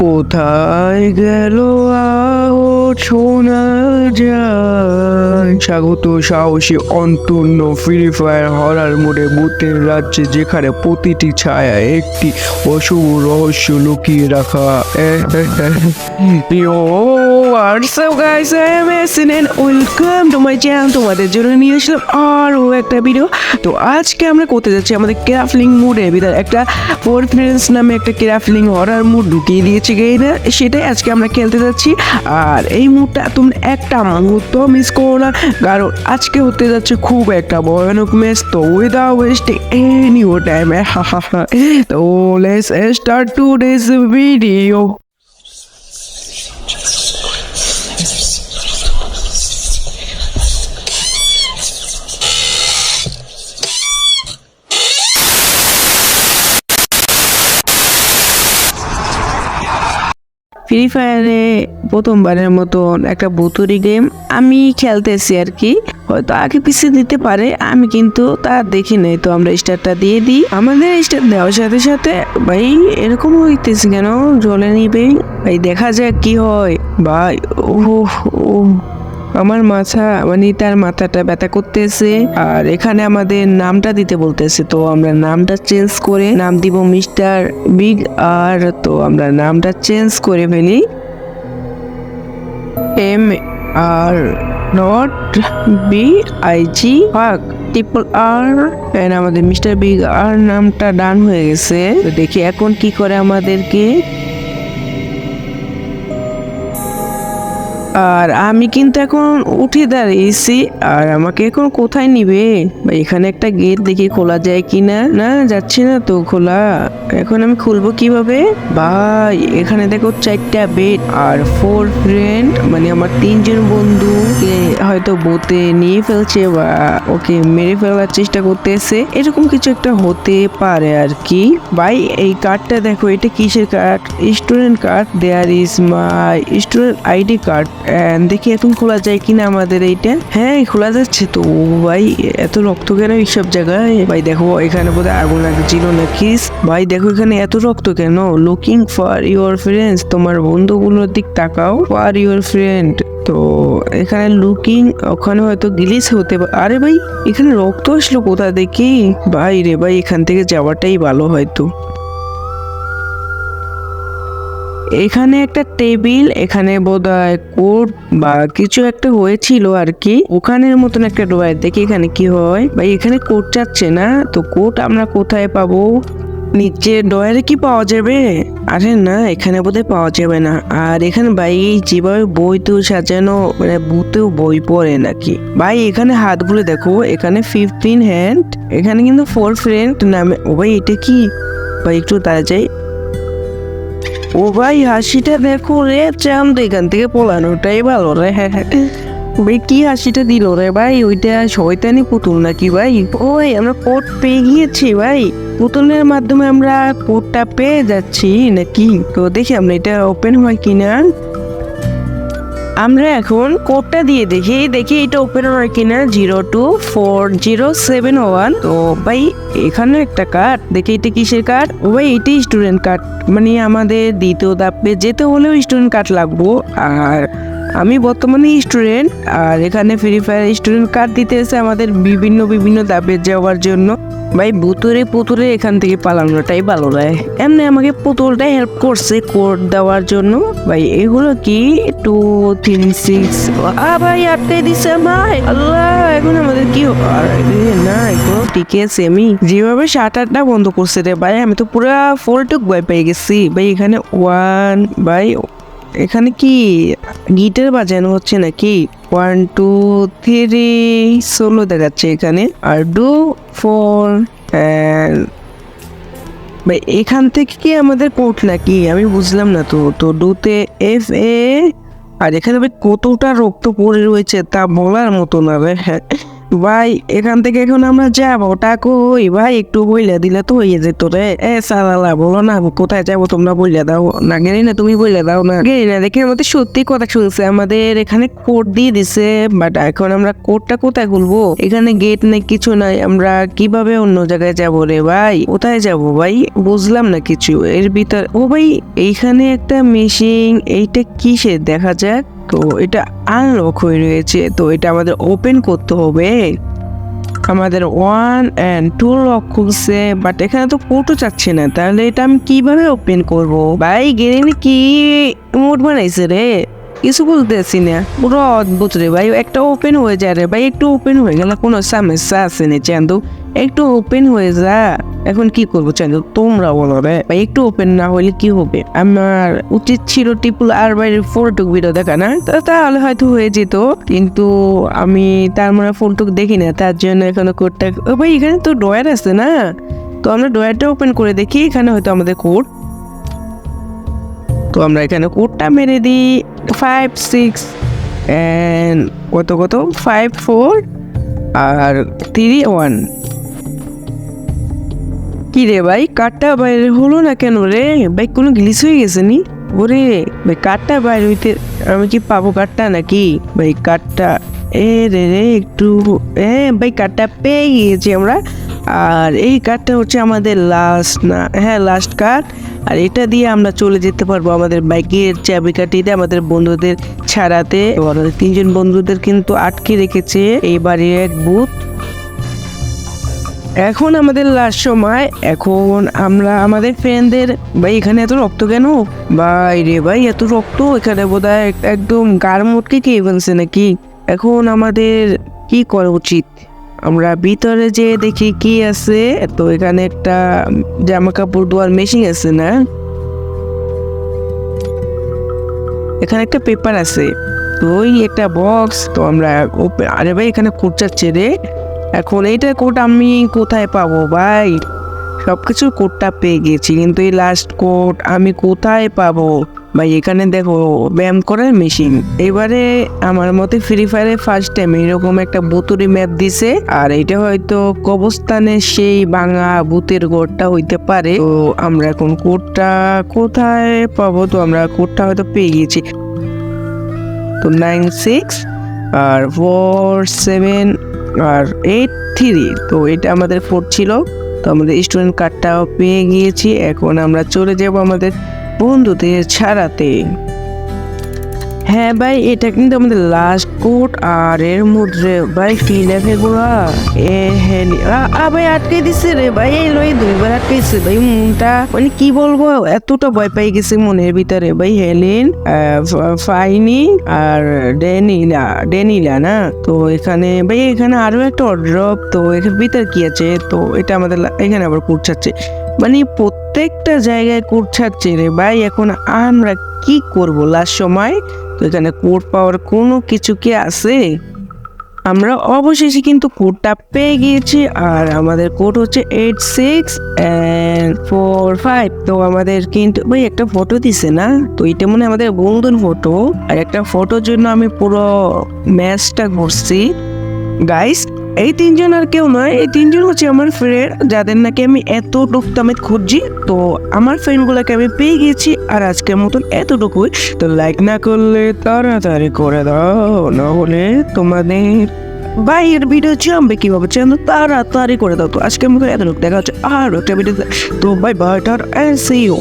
কোথায় গেল শোনা যায় স্বাগত সাহসী অন্তর্ণ ফ্রি ফায়ার হরার মোড়ে ভূতের রাজ্যে যেখানে প্রতিটি ছায়া একটি অশুভ রহস্য লুকিয়ে রাখা what's up, guys? I'm Esin and welcome to my channel. তোমাদের জন্য নিয়ে আসলাম আরও একটা ভিডিও তো আজকে আমরা করতে যাচ্ছি আমাদের ক্রাফলিং মুডে ভিতরে একটা ফোর ফ্রেন্ডস নামে একটা ক্রাফলিং হরার মুড ঢুকিয়ে দিয়েছে গেইনা সেটাই আজকে আমরা খেলতে যাচ্ছি। আর এই মুহূর্তে তুমি একটা মুহূর্ত মিস করো না, কারণ আজকে হতে যাচ্ছে খুব একটা ভয়ানক ম্যাচ তো উইদাউট ওয়েস্টিং এনি টাইম তো let's start today's video free ফায়ারে প্রথমবারের মতন একটা ভুতুরি গেম আমি খেলতেছি আর কি। হয়তো আগে পিছিয়ে দিতে পারে, আমি কিন্তু তা দেখি নাই। তো আমরা স্টারটা দিয়ে দিই। আমাদের স্টার দেওয়ার সাথে সাথে, ভাই, এরকম হইতেছে কেন? জলে নিবে। ভাই, দেখা যাক কি হয়। ভাই ও ও আমার মাথা মানে তার মাথাটা ব্যথা করতেছে। আর এখানে আমাদের নামটা দিতে বলতেছে, তো আমরা নামটা চেঞ্জ করে নাম দিব মিস্টার বিগ, আর তো আমরা নামটা চেঞ্জ করে ফেলি। M R not B I G ফাক ট্রিপল আর এন্ড আমাদের মিস্টার বিগ আর নামটা ডান হয়ে গেছে। দেখি এখন কি করে আমাদেরকে আর আমি কিন্তু এখন উঠে দাঁড়িয়েছি, আর আমাকে এখন কোথায় নিবে? বা এখানে একটা গেট দেখি খোলা যায় কিনা? না না যাচ্ছে না তো খোলা। এখন আমি খুলবো কীভাবে? ভাই, এখানে দেখো চারটা বেড আর ফোর ফ্রেন্ড মানে আমার তিনজন বন্ধুকে হয়তো বোতে নিয়ে ফেলছে বা ওকে মেরে ফেলার চেষ্টা করতেছে। এরকম কিছু একটা হতে পারে আর কি। ভাই, এই কার্ডটা দেখো, এটা কিসের card student card there is my student ID card দেখি এখন খোলা যায় কিনা আমাদের এইটা। হ্যাঁ খোলা যাচ্ছে তো। ভাই, এত রক্ত কেন এইসব জায়গায়? ভাই, দেখো, এখানে বোধহয় আগুন লাগছিল না কিস ভাই, দেখো এখানে এত রক্ত কেন? লুকিং ফর ইউর ফ্রেন্ডস তোমার বন্ধুগুলোর দিক তাকাও। ফর ইউর ফ্রেন্ড তো এখানে লুকিং ওখানে হয়তো গিলিস হতে আরে ভাই, এখানে রক্ত আসলো কোথা দেখি? ভাই রে ভাই, এখান থেকে যাওয়াটাই ভালো হয়তো। এখানে একটা টেবিল, এখানে বোধহয় কোট বা কিছু একটা হয়েছিল আর কি ওখানের মতন একটা ডোয়ার দেখি এখানে কি হয়। ভাই, এখানে কোট চাচ্ছে না? তো কোট আমরা কোথায় পাবো? নিচে ডয়ারে কি পাওয়া যাবে? আরে না, এখানে বোধহয় পাওয়া যাবে না। আর এখানে ভাই যেভাবে বই তো সাজানো মানে বুতেও বই পড়ে নাকি? ভাই, এখানে হাতগুলো দেখো, এখানে ফিফটিন হ্যান্ড এখানে কিন্তু ফোর ফ্রেন্ড নামে ও ভাই, এটা কি? ভাই, একটু তাড়া যাই ও ভাই, হাসিটা দেখো রে তো এখান থেকে পলানোটাই ভালো রে। হ্যাঁ হ্যাঁ ভাই, কি হাসিটা দিল রে ভাই? ওইটা শয়তানি পুতুল নাকি ভাই? ওই, আমরা কোড পেয়ে গিয়েছি ভাই। পুতুলের মাধ্যমে আমরা কোডটা পেয়ে যাচ্ছি নাকি? তো দেখি আমরা এটা ওপেন হয় কিনা। আমরা এখন কোডটা দিয়ে দেখি। দেখি এটা ওপেন হয় কিনা zero two four zero seven one তো ভাই, এখানে একটা কার্ড দেখি এটা কিসের কার্ড ও ভাই, এটাই স্টুডেন্ট কার্ড মানে আমাদের দ্বিতীয় ধাপে যেতে হলেও স্টুডেন্ট কার্ড লাগবো। আর আমি বর্তমানে স্টুডেন্ট আর এখানে ফ্রি ফায়ার স্টুডেন্ট কার্ড দিতে এসে আমাদের বিভিন্ন বিভিন্ন ধাপে যাওয়ার জন্য ভাই, ভুতুরে পুতুরে এখান থেকে পালানোটাই ভালো লাগে এমনি আমাকে পুতুলটাই হেল্প করছে কোড দেওয়ার জন্য। ভাই, এগুলো কি? টু থ্রি সিক্স ভাই, আটকে দিছে ভাই। আল্লাহ, এখন আমাদের কি না এগুলো ঠিক আছে আমি। যেভাবে শাটারটা বন্ধ করছে রে ভাই, আমি তো পুরা ফোর টুক ভয় পেয়ে গেছি। ভাই, এখানে ওয়ান ভাই, এখানে কি? গিটার বাজানো হচ্ছে নাকি? ওয়ান টু থ্রি সোলো দেখাচ্ছে এখানে। আর ডু ভাই, এখান থেকে কি আমাদের কোট নাকি? আমি বুঝলাম না তো। তো ডুতে এফ এ আর এখানে কতটা রক্ত পড়ে রয়েছে তা বলার মতো না হ্যাঁ ভাই, এখান থেকে এখন আমরা যাব। ওটা কই? ভাই, একটু বইলে দিলে তো হয়ে যেত রে। এ সালালা, বলো না, কোথায় যাব তোমরা বইলে দাও। না গেলি না তুমি বইলে দাও না। গেলি না দেখে আমাদের সত্যি কথা শুনছে। আমাদের এখানে কোড দিয়ে দিছে বাট এখন আমরা কোডটা কোথায় খুলবো? এখানে গেট নেই, কিছু নাই। আমরা কীভাবে অন্য জায়গায় যাব রে ভাই? কোথায় যাব ভাই? বুঝলাম না কিছু। এর ভিতর ও ভাই, এইখানে একটা মেশিন এইটা কিসের? দেখা যাক। তো এটা আনলক হয়ে রয়েছে, তো এটা আমাদের ওপেন করতে হবে। আমাদের ওয়ান অ্যান্ড টু লক খুলছে বাট এখানে তো ফটো চাচ্ছে না, তাহলে এটা আমি কীভাবে ওপেন করব? ভাই গেলে কি মোট বানাইছে রে? কিছু বুঝতেছি না। পুরো অদ্ভুত রে ভাই, একটা ওপেন হয়ে যায় রে। ভাই, একটু ওপেন হয়ে গেলে কোনো সমস্যা আছে না, চান্দু? একটু ওপেন হয়ে যা। এখন কি করব চান্দু তোমরা বলো রে। ভাই একটু ওপেন না হলে কি হবে? আমার উচিত ছিল টিপুল আর বাইরের ফোরটুক ভিডিও দেখা, না? তাহলে হয়তো হয়ে যেত। কিন্তু আমি তার মানে ফোনটুক দেখি না। তার জন্য এখানে কোডটা ভাই, এখানে তো ডয়ার আছে না? তো আমরা ডয়ারটা ওপেন করে দেখি। এখানে হয়তো আমাদের কোড তো আমরা এখানে কোডটা মেরে দিই। ফাইভ সিক্স অ্যান্ড কত কত? ফাইভ ফোর আর থ্রি ওয়ান কি রে ভাই? কাঠটা বাইরে হলো না কেন রে? ভাই, কোনো গ্লিস হয়ে গেছে নি? ওরে, ভাই, কাঠটা বাইরে হইতে আমি কি পাবো কাঠটা নাকি? ভাই, কাঠটা, এ রে রে, একটু, এ, ভাই, কাঠটা পেয়ে গিয়েছি আমরা। আর এই কাঠটা হচ্ছে আমাদের লাস্ট না হ্যাঁ লাস্ট কাঠ। আর এটা দিয়ে আমরা চলে যেতে পারব আমাদের বাইকের চাবি চাবিকাঠিতে, আমাদের বন্ধুদের ছাড়াতে। তিনজন বন্ধুদের কিন্তু আটকে রেখেছে। এই বাড়ির এক বুথ। এখন আমাদের লাস্ট সময়, এখন আমরা আমাদের ফ্রেন্ডদের ভাই, এখানে এত রক্ত কেন? ভাই রে ভাই, এত রক্ত এখানে বোধ হয় একদম গার মুটকে কে ফেলছে নাকি? এখন আমাদের কি করা উচিত? আমরা ভিতরে যে দেখি কি আছে। তো এখানে একটা জামা কাপড় ধোয়ার মেশিন আছে না? এখানে একটা পেপার আছে। তো ওই একটা বক্স তো আমরা, আরে ভাই, এখানে খুঁচাচ্ছে রে। এখন এইটা কোড আমি কোথায় পাবো ভাই? সব কিছু কোডটা পেয়ে গেছি, কিন্তু এই লাস্ট কোড আমি কোথায় পাবো? ভাই, এখানে দেখো, ব্যায়াম করার মেশিন এবারে আমার মতে ফ্রি ফায়ারে ফার্স্ট টাইম এরকম একটা বুতুরি ম্যাপ দিছে, আর এটা হয়তো কবস্থানের সেই ভাঙা বুতের ঘরটা হইতে পারে। তো আমরা এখন কোডটা কোথায় পাবো? তো আমরা কোডটা হয়তো পেয়ে গেছি। তো নাইন সিক্স আর ফোর সেভেন আর এইট থ্রি তো এটা আমাদের ফোর ছিল। তো আমাদের স্টুডেন্ট কার্ডটাও পেয়ে গিয়েছি। এখন আমরা চলে যাব আমাদের বন্ধুদের ছাড়াতে। হ্যাঁ ভাই, এটা কিন্তু আমাদের লাস্ট কোড আর এর মধ্যে ভাই কি লেখে গোড়া? এ আ ভাই আটকে দিছে রে ভাই, এই লই দুইবার আটকেছে। ভাই মনটা মানে কি বলব, এতটা ভয় পাই গেছে মনের ভিতরে। ভাই, হেলেন ফাইনি আর ডেনিলা ডেনিলা না? তো এখানে, ভাই, এখানে আরও একটা ড্রপ তো এখানে ভিতর কি আছে? তো এটা আমাদের এখানে আবার কুড়ছাচ্ছে মানে প্রত্যেকটা জায়গায় কুড়ছাচ্ছে রে ভাই, এখন আমরা কি করব? লাস্ট সময় তো এখানে কোড পাওয়ার কোনো কিছু কি আছে? আমরা অবশেষে কিন্তু কোডটা পেয়ে গিয়েছি আর আমাদের কোড হচ্ছে eight six and four five তো আমাদের কিন্তু, ভাই, একটা ফটো দিছে না? তো এটা মনে আমাদের বন্ধুর ফটো আর একটা ফটোর জন্য আমি পুরো ম্যাচটা ঘুরছি। গাইস এই তিনজন আর কেউ নয়, এই তিনজন হচ্ছে আমার ফ্রেন্ড যাদের নাকি আমি এত ডুকতামেত খুঁজছি। তো আমার ফ্রেন্ডগুলোকে আমি পেয়ে গেছি আর আজকের মতন এতটুকুই। তো লাইক না করলে তাড়াতাড়ি করে দাও না হলে তোমাদের বাইরের ভিডিও জমবে কীভাবে চ্যানেল তাড়াতাড়ি করে দাও। তো আজকের মতো এতটুকু, দেখা হচ্ছে আর একটা ভিডিও তো। বাই বাই টার এন্ড সি ইউ